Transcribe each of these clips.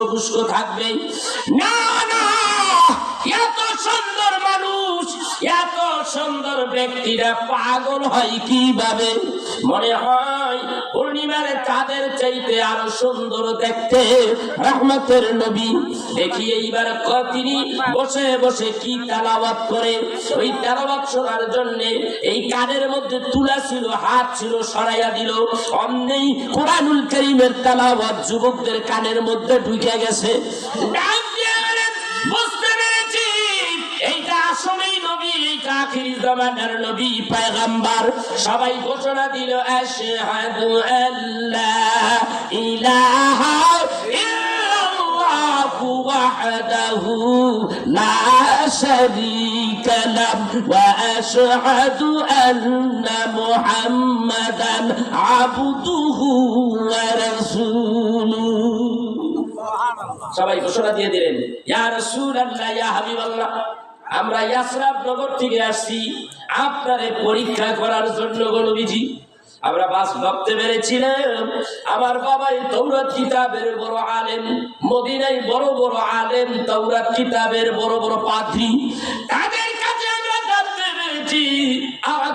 পুষ্ক থাকবে না না সুন্দর ব্যক্তিরা পাগল হয় কীভাবে? মনে হয় পূর্ণিমার চাঁদের চাইতে আরও সুন্দর দেখতে রহমতের নবী। দেখি এইবার তিনি বসে বসে কি তালাবাত করে। ওই তালাবাত শোনার জন্য এই কানের মধ্যে তুলা ছিল, হাত ছিল, সরাইয়া দিল। অমনেই কোরআনুল করিমের তালাবাত যুবকদের কানের মধ্যে ঢুকে গেছে। বুঝতে পেরেছি। এইটা আসলেই এইটা আখিরি জামানার নবী পয়গম্বর। সবাই ঘোষণা দিল, আশহাদু আল্লাহ ইলাহা শারীকা লাহ ওয়া আশহাদু আন্না মুহাম্মাদান আবদুহু ওয়া রাসূলুহু সবাই ঘোষণা দিয়ে দিলেন, ইয়া রাসূলুল্লাহ, ইয়া হাবিবাল্লাহ। আমরা ইয়াসরাব নগর থেকে আসছি। আপনারে পরীক্ষা করার জন্য গণবিজি আমরা বাস ভাবতে পেরেছিলাম, আমার বাবাই তৌরাত কিতাবের বড় আলেম, মদিনায় বড় বড় আলেম তৌরাত কিতাবের বড় বড় পাদ্রী। তাদের কাছে আমরা জানতে পেরেছি,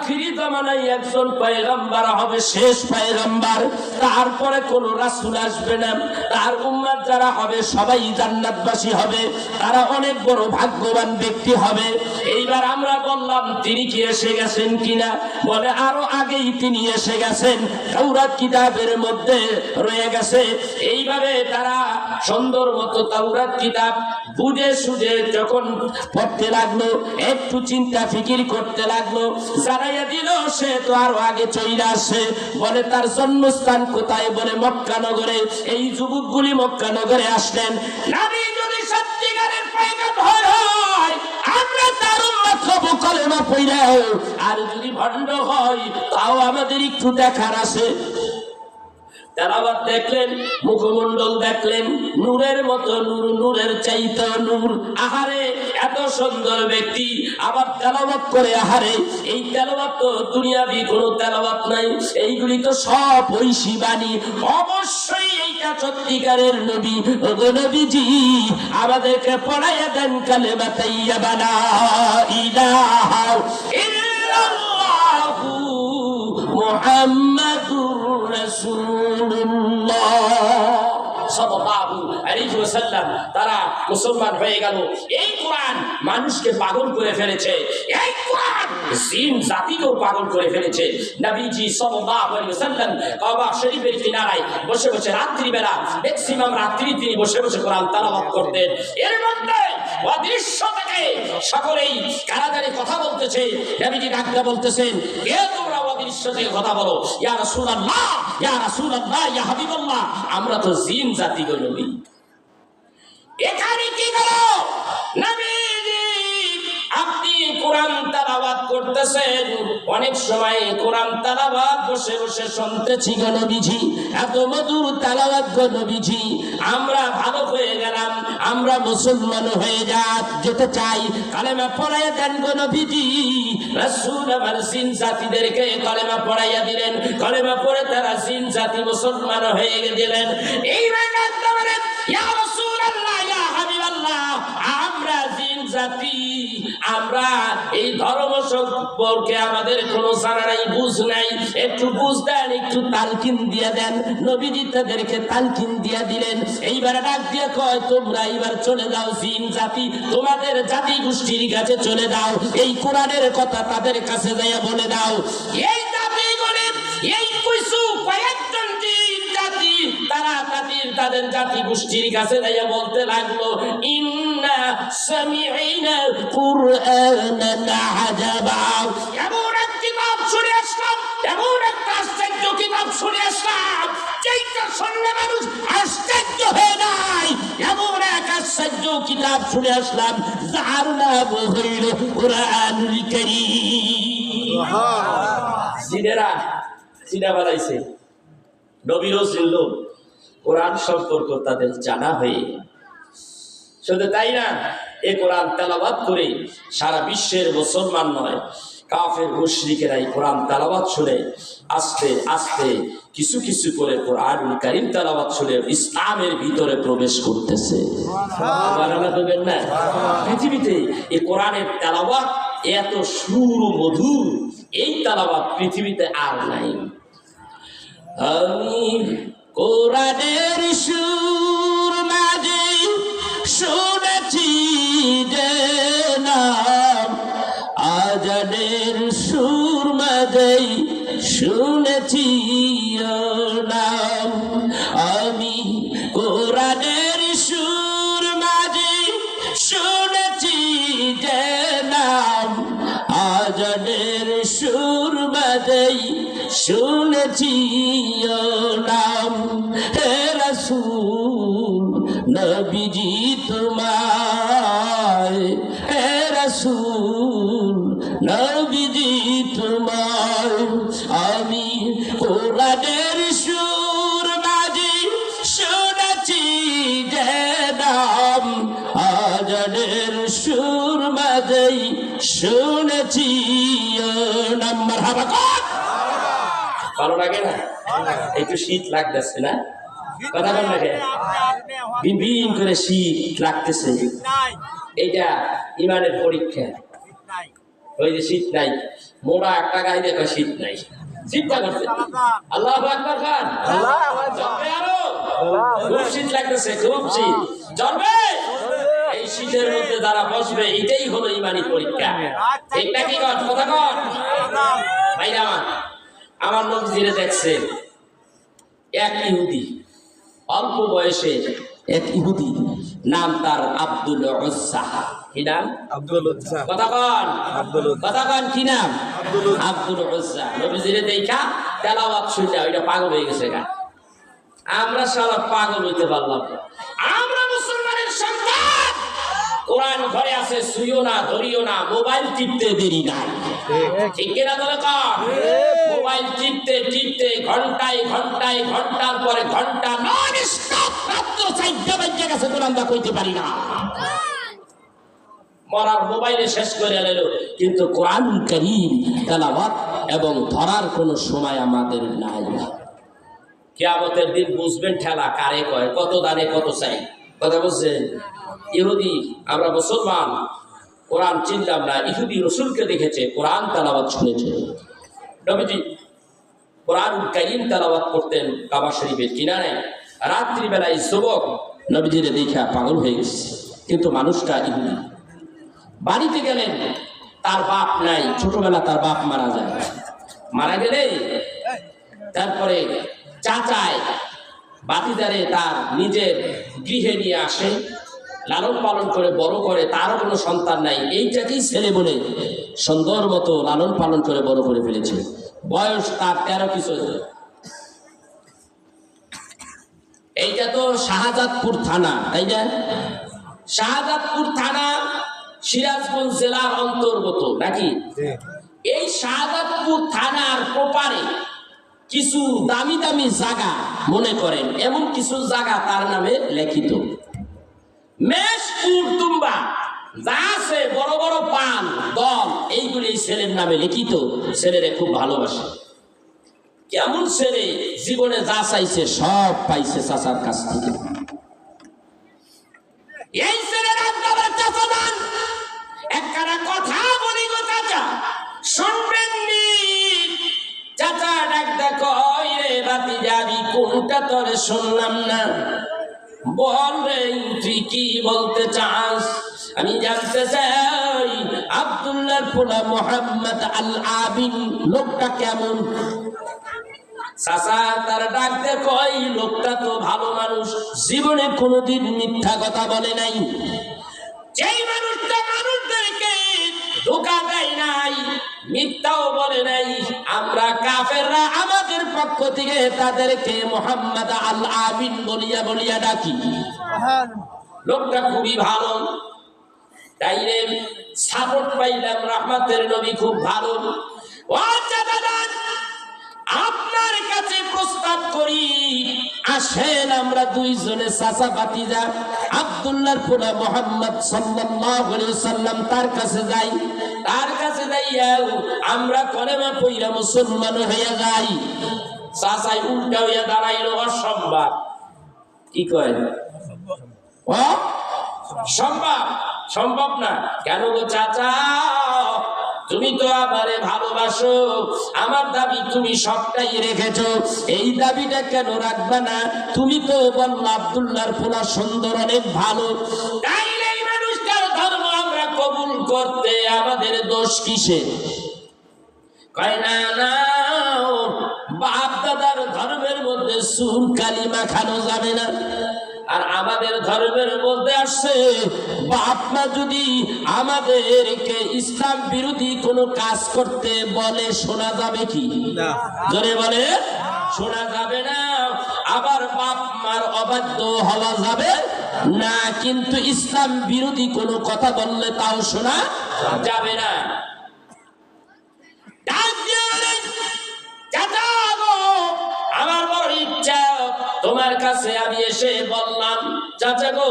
আখিরি জামানায় একজন পয়গম্বর হবে শেষ পয়গম্বর। তারপরে কোন রাসূল আসবে না, তার উম্মত যারা হবে, সবাই জান্নাতবাসী হবে। তারা অনেক বড় ভাগ্যবান ব্যক্তি হবে। এইবার আমরা বললাম, তিনি কি এসে গেছেন কিনা? বলে, আরও আগেই তিনি এসে গেছেন। তাওরাত কিতাবের মধ্যে রয়ে গেছে। এইভাবে তারা সুন্দর মতো তাওরাত কিতাব বুঝে সুঝে যখন পড়তে লাগল, একটু চিন্তা ফিকির করতে লাগল, জানাইয়া দিল, সে তো আরও আগে চলে আসে বলে, তার জন্মস্থান কোথায়? বলে মক্কা নগরে এই যুবকগুলি মক্কা নগরে আসলেন, নবী যদি সত্যিকারের হয় আমরা তার উম্মত হব কলেমা পইরাও আর যদি ভণ্ড হয়, তাও আমাদের একটু দেখার আছে। তেলাবাদ দেখলেন মুখমন্ডল দেখলেন, নূরের মতো নূর, নূরের চাইতে নূর। আহারে, এত সুন্দর ব্যক্তি, আবার করে আহারে। এই তো দুনিয়াবি কোনো তেলাবাদ নাই, এইগুলি তো সব ঐশী বাণী অবশ্যই এইটা সত্যিকারের নবী। নবীজি, আমাদেরকে পড়াইয়া দেন কালে বাতাইয়া বানা ইলাহা মুহাম্মাদুর রাসূলুল্লাহ। সাল্লাল্লাহু তারা মুসলমান হয়ে গেল। এই কোরআন মানুষকে পাগল করে ফেলেছে। পাগল করে ফেলেছে। নবীজি সাল্লাল্লাহু আলাইহি ওয়াসাল্লাম কাবা শরীফের কিনারায় বসে বসে রাত্রি বেলা ম্যাক্সিমাম রাত্রি তিনি বসে বসে কোরআন তেলাওয়াত করতেন। এর মধ্যে অদৃশ্য থেকে সকলেই কারাগারে কথা বলতেছে। নবীজি ডাকতে বলতেছেন, কে তোমরা আমরা তো জিন জাতি এখানে কি নবীজি, আপনি কোরআন তালাবাত করতেছেন। অনেক সময় কোরআন তালাবাত বসে বসে শুনতেছি গো এত মধুর তালাবাত গো আমরা ভালো হয়ে গেলাম। আমরা মুসলমান হয়ে যা যেতে চাই। কালেমা পড়াইয়া দেন গো নবীজি। রাসূল আমার সিন জাতিদেরকে কলেমা পড়াইয়া দিলেন। কলেমা পড়ে তারা সিন জাতি মুসলমান হয়ে গেলেন। এই ডাকতে আমরা এই ধর্ম সম্পর্কে আমাদের কোনো জানা নাই, বুঝ নাই। একটু বুঝ দেন, একটু তালকিন দিয়ে দেন। নবীজি তাদেরকে তালকিন দিয়ে দিলেন। এইবার ডাক দিয়ে কয়, তোমরা এইবার চলে যাও, জিন জাতি। তোমাদের জাতি গোষ্ঠীর কাছে চলে যাও। এই কোরআনের কথা তাদের কাছে যাইয়া বলে দাও। এই জাতি এই কিছু জাতি তারা তাদের জাতি গোষ্ঠীর কাছে যাইয়া বলতে লাগল ইন্না সামি'না কুরআনান আজাবা এমন এক কিতাব শুনে আসলাম এমন একটা আশ্চর্য কিতাব শুনে আসলাম যেইটা শুনলে মানুষ আশ্চর্য হয়ে যায়। এমন এক আশ্চর্য কিতাব শুনে আসলাম যার নাম হইল কোরআনুল কারীম। জিনেরা চিনা বানাইছে। নবীরও চিনল কোরআন সম্পর্ক তাদের জানা হয়ে শুধু তাই না, এ কোরআন তেলাবাদ করে সারা বিশ্বের মুসলমান নয়, কাফের, মুশরিকেরা এই কোরআন তালাবাদ শুনে আস্তে আস্তে কিছু কিছু করে কোরআন কারিম তালাবাত শুনে ইসলামের ভিতরে প্রবেশ করতেছে। পৃথিবীতে এই কোরআনের তালাবাদ এত সুর মধুর, এই তালাবাদ পৃথিবীতে আর নাই। আমি কোরআনের সুর শুনেছি নাম্বার হাবা ভালো লাগে না? একটু শীত লাগতেছে না? কথা বল লাগে বিন বিন করে শীত লাগতেছে। এইটা ইমানের পরীক্ষা। ওই যে শীত নাই। মোড়া একটা গায়ে দেখো শীত নাই? চিন্তা করছে আল্লাহ আকবর খান। খুব শীত লাগতেছে খুব শীত। এই শীতের মধ্যে যারা বসবে এটাই হলো ইমানি পরীক্ষা। কথা? কর ভাইরা আমার আমার লোক জিরে দেখছে এক ইহুদি অল্প বয়সে এক ইহুদি নাম তার আব্দুল কি নাম? আব্দুল কথা কন। আব্দুল কথা কন কি নাম? আব্দুল উজ্জা। নবীজিরে দেখা তেলাওয়াত শুনলে ওইটা পাগল হয়ে গেছে গা। আমরা সারা পাগল হইতে পারলাম আমরা কোরআন ঘরে আছে, শুইও না, ধরিও না, মোবাইল টিপতে দেরি নাই। ঠিক কিনা কর মোবাইল টিপতে টিপতে ঘন্টায় ঘন্টায়, ঘণ্টার পরে ঘণ্টা নন স্টপ রাত্র চারটা বাজে গেছে, কোরআন দা কইতে পারি না। মরার মোবাইলে শেষ করে এলো, কিন্তু কোরআন করিম, তেলাওয়াত এবং ধরার কোনো সময় আমাদের নাই। কেয়ামতের দিন বুঝবেন ঠেলা কারে কয়, কত দানে কত চাই। কথা বলছেন ইহুদি, আমরা মুসলমান, কোরআন চিনলাম না, ইহুদি রসুলকে দেখেছে, কোরআন তেলাওয়াত শুনেছে। নবীজি কোরআন করিম তেলাওয়াত করতেন কাবা শরীফের কিনারে। রাত্রিবেলায় যুবক নবীজিরে দেখা পাগল হয়ে গেছে। কিন্তু মানুষটা ইহুদি। বাড়িতে গেলেন, তার বাপ নাই, ছোটবেলা তার বাপ মারা যায়। মারা গেলে তারপরে চাচায় বাতিদারে তার নিজের গৃহে নিয়ে আসে লালন পালন করে বড় করে তারও কোনো সন্তান নাই। এইটাকেই ছেলে বলে সুন্দর মতো লালন পালন করে বড় করে ফেলেছে। বয়স তার তেরো কিছু এইটা তো শাহজাদপুর থানা তাই না? শাহজাদপুর থানা সিরাজগঞ্জ জেলার অন্তর্গত নাকি? এই শাহজাদপুর থানার প্রপারে কিছু দামি দামি জায়গা মনে করেন, এমন কিছু জায়গা তার নামে লিখিত। বড় বড় পান দল, এইগুলি ছেলের নামে লিখিত। ছেলেরে খুব ভালোবাসে। কেমন ছেলে জীবনে যা চাইছে, সব পাইছে চাচার কাছ থেকে। এই কথা শুনবেন চাচা যাবি কোনটা শুনলাম না? বল রে, তুই কি বলতে চাস? আমি জানতে চাই মোহাম্মদ আল আবিন লোকটা কেমন? চাচা, তার ডাক দেখো, এই লোকটা তো ভালো মানুষ, জীবনে কোনোদিন মিথ্যা কথা বলে নাই। যেই মানুষটা মানুষদেরকে মিথ্যাও বলে নাই। আমরা পক্ষ থেকে তাদেরকে মোহাম্মদ বলিয়া বলিয়া ডাকি। লোকটা খুবই ভালো। পাইলাম রহমতের নবী খুব ভালো। আপনার কাছে প্রস্তাব করি। আসেন আমরা দুইজনে চাচা বাতিজা আব্দুল্লাহর পোলা মোহাম্মদ সাল্লাম তার কাছে যাই। তার কাছে যাইয়াও আমরা কলেমা পইরা মুসলমান হইয়া যাই। চাচাই উল্টা হইয়া দাঁড়াইল, অসম্ভব। কি কয়? সম্ভব? সম্ভব না। কেন গো চাচা? তুমি তো আমারে ভালোবাসো। আমার দাবি তুমি সবটাই রেখেছো। এই দাবিটা কেন রাখবে না? তুমি তো বলল আব্দুল্লাহর পোলা সুন্দর, অনেক ভালো। তাইলে করতে আমাদের দোষ কিসে? কয় না না বাপ দাদার ধর্মের মধ্যে সুর কালিমা খানো যাবে না। আর আমাদের ধর্মের মধ্যে আসছে বাপ মা যদি আমাদেরকে ইসলাম বিরোধী কোনো কাজ করতে বলে শোনা যাবে কি? না। জোরে বলে শোনা যাবে না। আবার বাপ মার অবাধ্য হওয়া যাবে? না কিন্তু ইসলাম বিরোধী কোনো কথা বললে তাও শোনা যাবে না। ডাক দিয়ে বলে, "চাচা গো, আমার বড় ইচ্ছা তোমার কাছে আমি এসে বললাম চাচা গো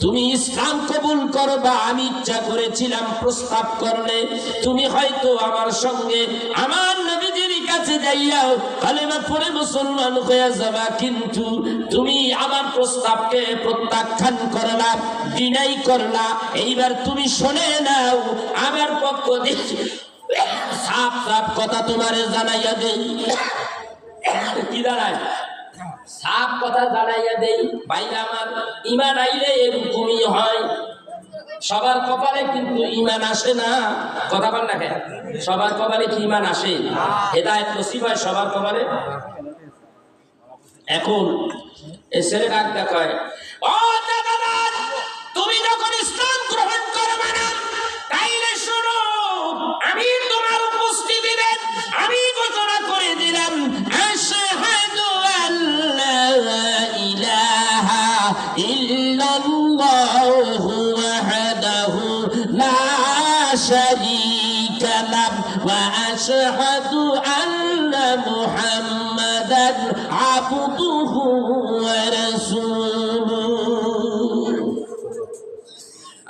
তুমি ইসলাম কবুল করবা আমি ইচ্ছা করেছিলাম প্রস্তাব করলে তুমি হয়তো আমার সঙ্গে আমার নবীজির কাছে যাইয়াও কালেমা পড়ে মুসলমান হয়ে যাবা, কিন্তু তুমি আমার প্রস্তাবকে প্রত্যাখ্যান করলা ডিনাই করলা। এইবার তুমি শোনে নাও, আমার পক্ষ দেখি সাপ সাপ কথা তোমারে জানাইয়া দেই। কি দাঁড়ায়? সাপ কথা জানাইয়া দেই। বাইরে আমার, ইমান আইলে এরকমই হয়। সবার কপালে কিন্তু ইমান আসে না। কথা বল না সবার কপালে কি ইমান আসে? হেদায়ত নসিব হয় সবার কপালে? এখন এ ছেলে ডাক দেখায় তুমি যখন ইসলাম গ্রহণ করবে না, তাইলে আমি তোমার আমি ঘোষণা করে দিলাম ইলাহা ইল্লাল্লাহু আন্না মুহাম্মাদান আবদুহু ওয়া রাসূলুহু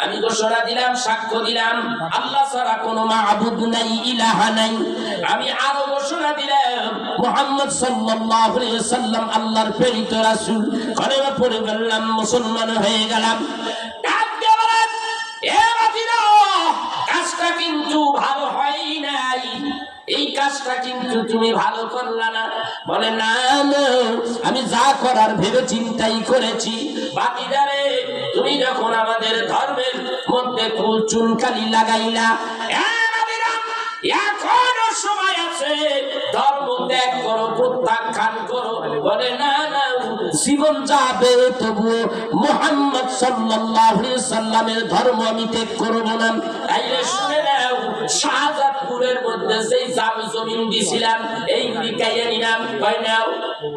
আমি ঘোষণা দিলাম সাক্ষ্য দিলাম আল্লাহ ছাড়া কোনো মাহবুদ নাই ইলাহা নাই। আমি আরও ঘোষণা দিলাম মুহাম্মদ সাল্লাল্লাহু আলাইহি সাল্লাম আল্লাহর প্রেরিত রাসূল। কলেমা পড়ে বললাম মুসলমান হয়ে গেলাম। ডাক এ বাতিরা, কাজটা কিন্তু ভালো হয় নাই। এই কাজটা কিন্তু তুমি ভালো করলা না। বলে, না আমি যা করার ভেবে চিন্তাই করেছি বাকিদারে তুমি যখন আমাদের ধর্মের মধ্যে কুল চুনকালি লাগাইলা এখনও সময় আছে, ধর্ম ত্যাগ করো, প্রত্যাখ্যান করো। বলে, না না জীবন যাবে, তবুও মোহাম্মদ সাল্লাল্লাহু সাল্লামের ধর্ম আমি ত্যাগ করব না। শুনে নাও শাহজাদপুরের মধ্যে যেই জাম জমিন দিছিলাম এইগুলি কাইয়া নিলাম, কয় নাও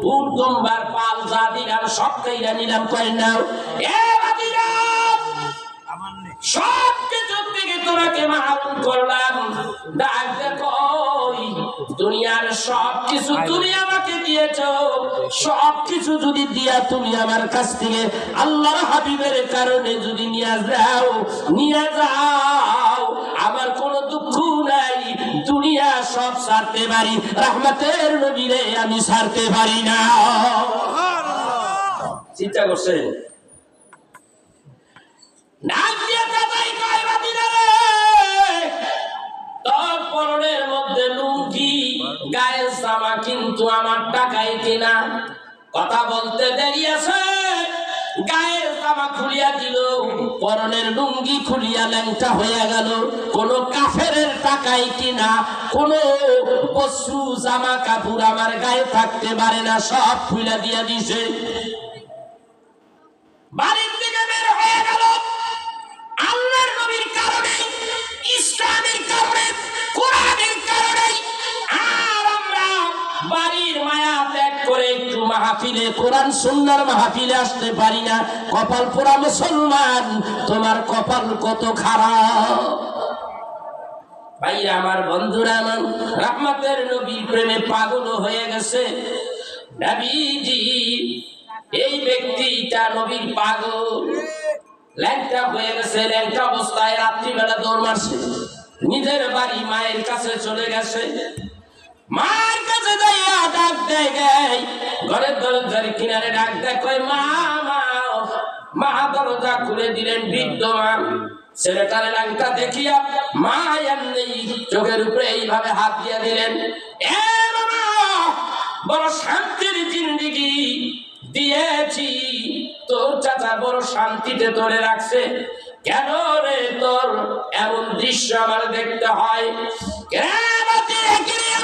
প্রথমবার পাল যা দিলাম, সব কাইয়া নিলাম, কয় নাও, এ থেকে তোমাকে মারণ করলাম। দুনিয়ার সব কিছু তুমি আমাকে দিয়েছ, সব কিছু যদি দিয়া তুমি আমার কাছ থেকে আল্লাহর হাবিবের কারণে যদি নিয়ে যাও নিয়ে যাও। দুনিয়া সব ছাড়তে পারি, রহমতের নবীরে আমি ছাড়তে পারি না। চিন্তা করছেন? কিন্তু আমার টাকায় কেনা। কথা বলতে দেরি আছে। গায়ের জামা খুলিয়া দিল, পরনের লুঙ্গি খুলিয়া ল্যাংটা হয়ে গেল। কোন কাফের টাকায় কিনা, কোন পশু জামা কাপড় আমার গায়ে থাকতে পারে না, সব খুলিয়া দিয়া দিছে। মাহফিলে, কোরআন, সুন্নার মাহফিলে আসতে পারি না। কপাল পোড়া মুসলমান, তোমার কপাল কত খারাপ? আমার বন্ধুরা, আমার রহমতের প্রেমে পাগল হয়ে গেছে। এই ব্যক্তিটা নবীর পাগল। ল্যাংটা হয়ে গেছে, ল্যাংটা অবস্থায় রাত্রিবেলা দৌড় মারছে। নিজের বাড়ি মায়ের কাছে চলে গেছে। মার কাছে যাইয়া ডাক দেয় গাই ঘরের দরজার কিনারে ডাক দেয়, কয়, মা মা মা, দরজা খুলে দিলেন বৃদ্ধ মা ছেলেটার লাংটা দেখিয়া মা এমনি চোখের উপরে এইভাবে হাত দিয়ে দিলেন, এ বাবা, বড় শান্তির জিন্দিগি দিয়েছি। তোর চাচা বড় শান্তিতে তোরে রাখছে। কেন রে তোর এমন দৃশ্য আমার দেখতে হয়?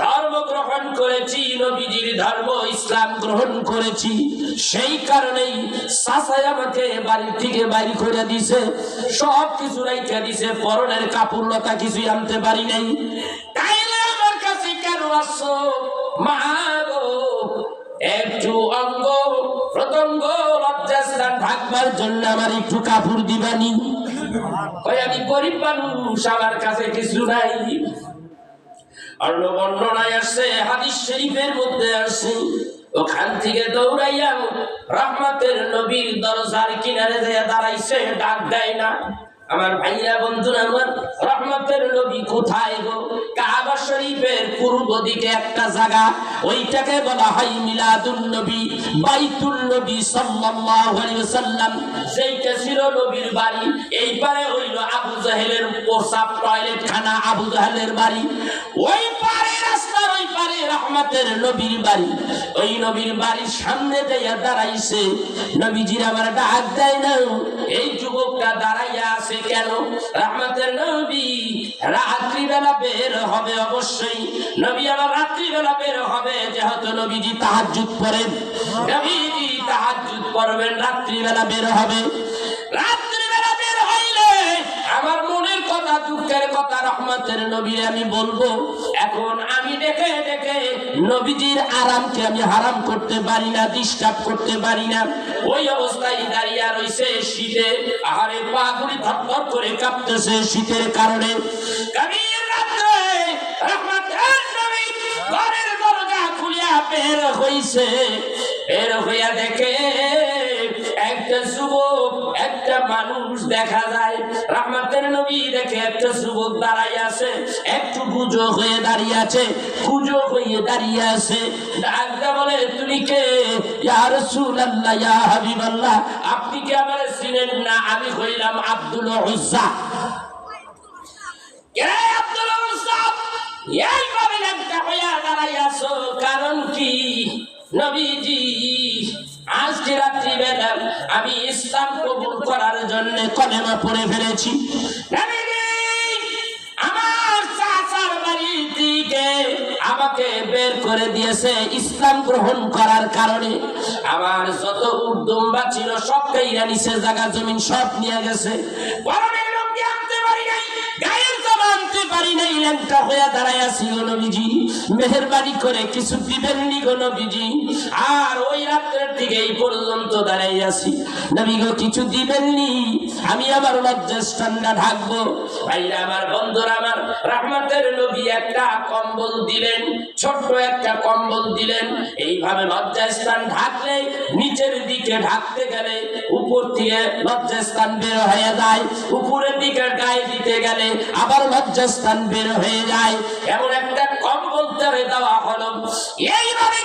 ধর্ম গ্রহণ করেছি, নবীজির ধর্ম, ইসলাম গ্রহণ করেছি। সেই কারণেই সাসাই আমাকে বাড়ি থেকে বাড়ি করে দিছে। সব কিছু রাইখা দিছে, পরনের কাপড় লতা কিছুই আনতে পারি নাই। আমার কাছে অঙ্গ প্রতঙ্গ ঢাকবার জন্য আমার একটু কাপড় দিবানি। আমি গরিব মানুষ, আমার কাছে কিছু নাই। অন্য বর্ণনায় আসছে, হাদিস শরীফের মধ্যে আসছে। ওখান থেকে দৌড়াইয়া রহমতের নবীর দরজার কিনারে যে দাঁড়াইছে, ডাক দেয় না। আমার ভাইয়া, বন্ধুরা, আমার রহমতের নবী কোথায় গো? কাবা শরীফের পূর্ব দিকে একটা জায়গা, ওইটাকে বলা হয় মিলাদুন নবী, বাইতুল নবী সাল্লাল্লাহু আলাইহি ওয়াসাল্লাম। সেইটা ছিল নবীর বাড়ি এই পারে হইল আবু জাহেলের প্রসাব টয়লেট খানা আবু জাহেলের বাড়ি। ওই পারে পারে রহমতের নবীর বাড়ি। ওই নবীর বাড়ির সামনে দিয়ে দাঁড়াইছে। নবীজির আমার ডাক দেয় না, এই যুবকটা দাঁড়াইয়া আছে কেন? রহমতের নবী, রাত্রিবেলা বের হবে অবশ্যই। নবী আবার রাত্রিবেলা বের হবে, যেহেতু নবীজি তাহাজ্জুদ পড়েন। নবীজি তাহাজ্জুদ পড়বেন, রাত্রিবেলা বের হবে। রাত্রিবেলা দুঃখের কথা রহমতের নবীর আমি বলব। এখন আমি দেখে দেখে নবীজির আরামকে আমি হারাম করতে পারি না ডিস্টার্ব করতে পারি না। ওই অবস্থায় দাঁড়িয়ে রইছে শীতে, আহারে করে কাঁপতেছে শীতের কারণে। নবী হইছে। বের হইয়া দেখে একটা যুবক একটা মানুষ দেখা যায়, রহমতের নবী দেখে একটা যুবক দাঁড়াই আছে, একটু গুজো হয়ে দাঁড়িয়ে আছে গুজো হয়ে দাঁড়িয়ে আছে। ডাকটা বলে, তুমি কে? ইয়া রাসূলুল্লাহ, ইয়া আপনি কি আমার চিনেন না? আমি হইলাম আব্দুল দাঁড়াইয়াছো কারণ কি? নবীজি আজকে রাত্রিবেলা আমি ইসলাম কবুল করার জন্য কলেমা পড়ে ফেলেছি। আমাকে বের করে দিয়েছে ইসলাম গ্রহণ করার কারণে। আমার যত উদ্যম বা ছিল সব কাইরা নিচে জায়গা জমিন সব নিয়ে গেছে। পরনের পারি নাই ল্যাংটা হয়ে দাঁড়াইয়াছি গো নবীজি। মেহরবানি করে কিছু দিবেন নি গো নবীজি। আর ওই রাত্রের দিকে এই পর্যন্ত দাঁড়াইয়াছি নবী গো, কিছু দিবেন নি? আমি আমার লজ্জাস্থানটা ঢাকবো ভাইরা আমার, বন্ধুরা আমার, রহমতের নবী একটা কম্বল দিলেন, ছোট্ট একটা কম্বল দিলেন। এইভাবে লজ্জাস্থান ঢাকলে, নিচের দিকে ঢাকতে গেলে উপর থেকে লজ্জাস্থান বের হয়ে যায়, উপরের দিকে গায়ে দিতে গেলে আবার লজ্জাস্থান বের হয়ে যায়। এমন একটা কম্বল তারে দেওয়া হলো। এইভাবে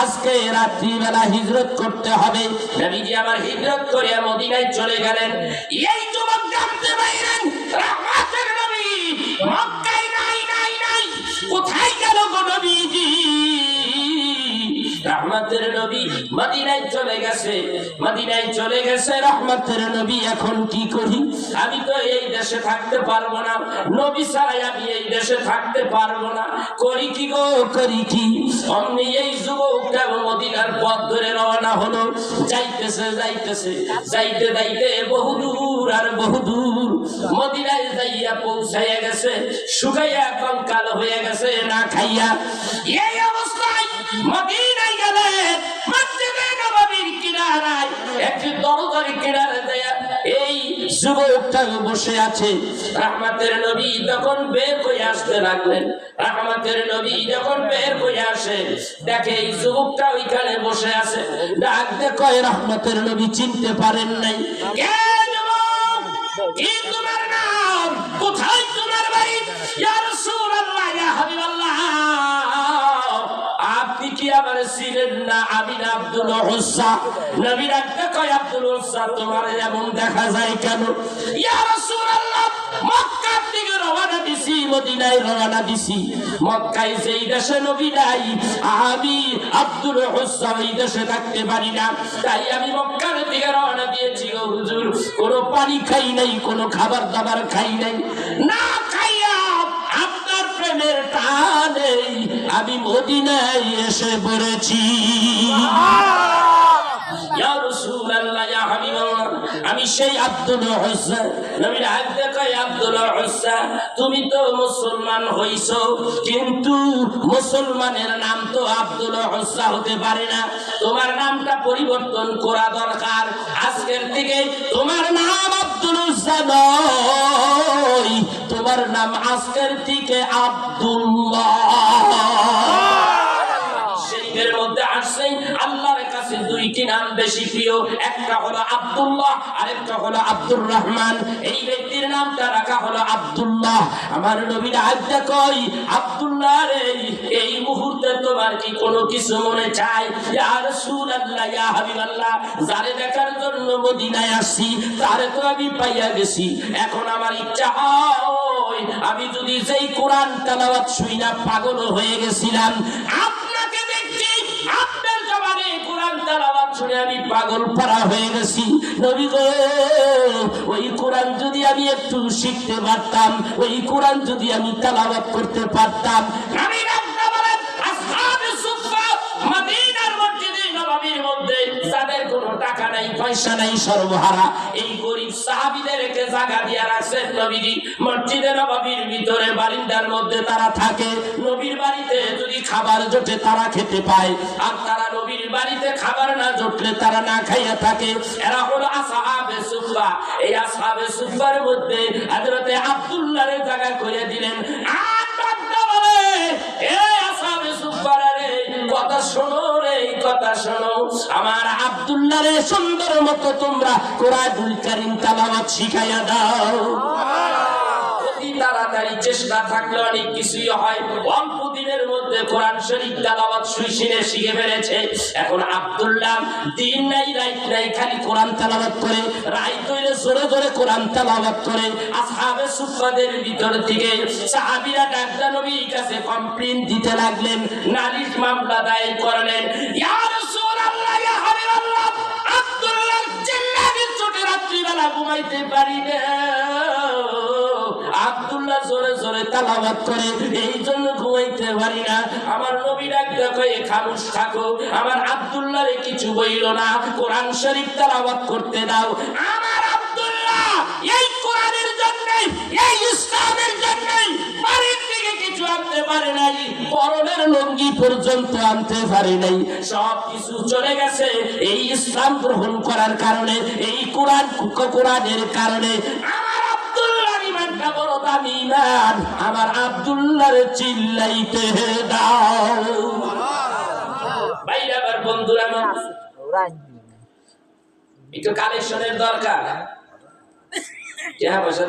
আজকে রাত্রিবেলা হিজরত করতে হবে। হিজরত করিয়া চলে গেলেন। এই নবী কোথায় গেল গো নবীজি? রহমতের নবী মদিনায় চলে গেছে। মদিনায় চলে গেছে রহমতের নবী, এখন কি করি? আমি তো এই দেশে থাকতে পারব না। নবী ছাড়াই আমি এই দেশে থাকতে পারব না। করি কি গো, করি কি? অমনি এই যুবকটা মদিনার পথ ধরে রওনা হলো? যাইতেছে যাইতেছে। যাইতে যাইতে বহুদূর আর বহুদূর মদিনায় যাইয়া পৌঁছাইয়া গেছে, শুকাইয়া কঙ্কাল হয়ে গেছে, না খাইয়া। এই মদিনায় গেলেন মসজিদে নববীর কিনারায় একটি দরজার কিনারে এই বসে আছে। রহমতের নবী তখন বের করে আসতে লাগলেন, রহমতের নবী যখন বের করে আসে, দেখে এই যুবকটা ওইখানে বসে আছে। ডাক দেখো রহমতের নবী চিনতে পারেন নাই? কি তোমার না আব্দুল হুসা। থাকতে পারি না। তাই আমি মক্কার দিকে রওনা পানি খাই নাই, কোনো খাবার দাবার খাই নাই। না প্রেমের টানে আমি মদিনায় এসে পড়েছি। ইয়া রাসূলুল্লাহ ইয়া হাবিবাল্লাহ আমি সেই আব্দুল হোসেন। নবীর হাত দেখাই আব্দুল তুমি তো মুসলমান হইছো কিন্তু মুসলমানের নাম তো আব্দুল হোসেন হতে পারে না। তোমার নামটা পরিবর্তন করা দরকার। আজকের থেকে তোমার নাম আব্দুল নয় তোমার নাম আজকের থেকে আব্দুল্লাহ। শরীফের মধ্যে আসছে দুইটি নাম বেশি প্রিয়। একটা হলো আব্দুল্লাহ, আরেকটা হলো আব্দুর রহমান। এই ব্যক্তির নামটা রাখা হলো আব্দুল্লাহ। আমার নবীর আজ্ঞা কই? আব্দুল্লাহ রে, এই মুহূর্তে তোমার কি কোনো কিছু মনে চায় ইয়া যারে দেখার জন্য মদিনায় আসছি তারে তো আমি পাইয়া গেছি। এখন আমার ইচ্ছা হয়, আমি যদি যেই কোরআন তেলাওয়াত শুই না পাগল হয়ে গেছিলাম। শুনে আমি পাগল পারা হয়ে গেছি। নবী গো, ওই কোরআন যদি আমি একটু শিখতে পারতাম, ওই কোরআন যদি আমি তেলাওয়াত করতে পারতাম ভিতরে বারিন্দার মধ্যে তারা থাকে। নবীর বাড়িতে যদি খাবার তারা খেতে পায়, আর তারা নবীর বাড়িতে খাবার না জুটলে তারা না খাইয়া থাকে। এরা হলো আসহাবে সুফা এই আসহাবে সুফার মধ্যে হযরতে আব্দুল্লাহর জায়গা করে দিলেন। রে, কথা শোনো রে কথা শোনো। আমার আব্দুল্লাহ রে সুন্দর মতো তোমরা কোরআনুল শিখাইয়া দাও। তাড়াতাড়ি চেষ্টা থাকলে অনেক কিছুই হয়। অল্প দিনের মধ্যে কোরআন শরীফ তেলাওয়াত শুনে শিখে ফেলেছে। এখন আব্দুল্লাহ দিন নাই রাইট নাই, খালি কোরআন তেলাওয়াত করে, রাইত হইলে জোরে জোরে কোরআন তেলাওয়াত করে। আসহাবে সুফাদের ভিতর থেকে সাহাবীরা ডাক্তার নবীর কাছে কমপ্লেইন দিতে লাগলেন, নালিশ মামলা দায়ের করলেন। ইয়া রাসূলুল্লাহ, ইয়া হাবিবাল্লাহ, আব্দুল্লাহ জিন্নাতের চোটে রাত্রিবেলা ঘুমাইতে পারি না। জোরে করে, এই জন্য ঘুমাইতে পারি না। আমার নবী ডাক দেখো, এ খামুশ থাকো। আমার আব্দুল্লাহরে কিছু বইল না। কোরআন শরীফ তালাবাত করতে দাও। আমার আব্দুল্লাহ এই কোরআনের জন্য এই ইসলামের জন্য বাড়ির থেকে কিছু আনতে পারে নাই, পরনের লঙ্গি পর্যন্ত আনতে পারে নাই। সব কিছু চলে গেছে এই ইসলাম গ্রহণ করার কারণে, এই কোরআন কোরআনের কারণে। আমার বড় আমার আবদুল্লার চিল্লাইতে দাও। ভাইরা আমার বন্ধুরা একটু কালেকশনের দরকার পয়সা